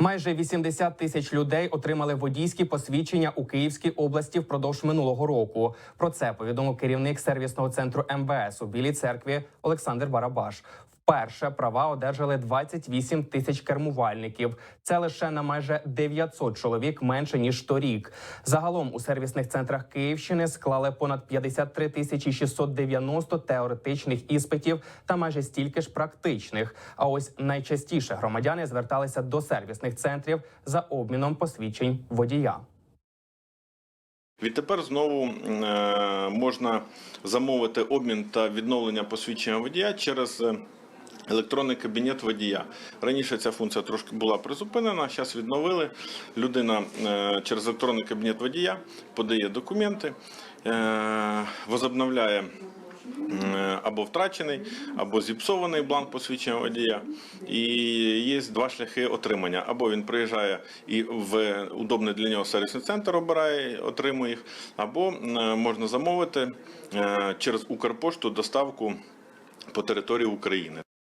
Майже 80 тисяч людей отримали водійські посвідчення у Київській області впродовж минулого року. Про це повідомив керівник сервісного центру МВС у Білій церкві Олександр Барабаш. Вперше права одержали 28 тисяч кермувальників. Це лише на майже 900 чоловік менше ніж торік. Загалом у сервісних центрах Київщини склали понад 53 тисячі 690 теоретичних іспитів та майже стільки ж практичних. А ось найчастіше громадяни зверталися до сервісних центрів за обміном посвідчень водія. Відтепер знову е, можна замовити обмін та відновлення посвідчення водія через е, електронний кабінет водія. Раніше ця функція трошки була призупинена, зараз відновили. Людина е, через електронний кабінет водія подає документи, е, возобновляє або втрачений, або зіпсований бланк посвідчення водія. І є два шляхи отримання. Або він приїжджає і в удобний для нього сервісний центр обирає, отримує їх, або можна замовити е, через Укрпошту доставку по території України.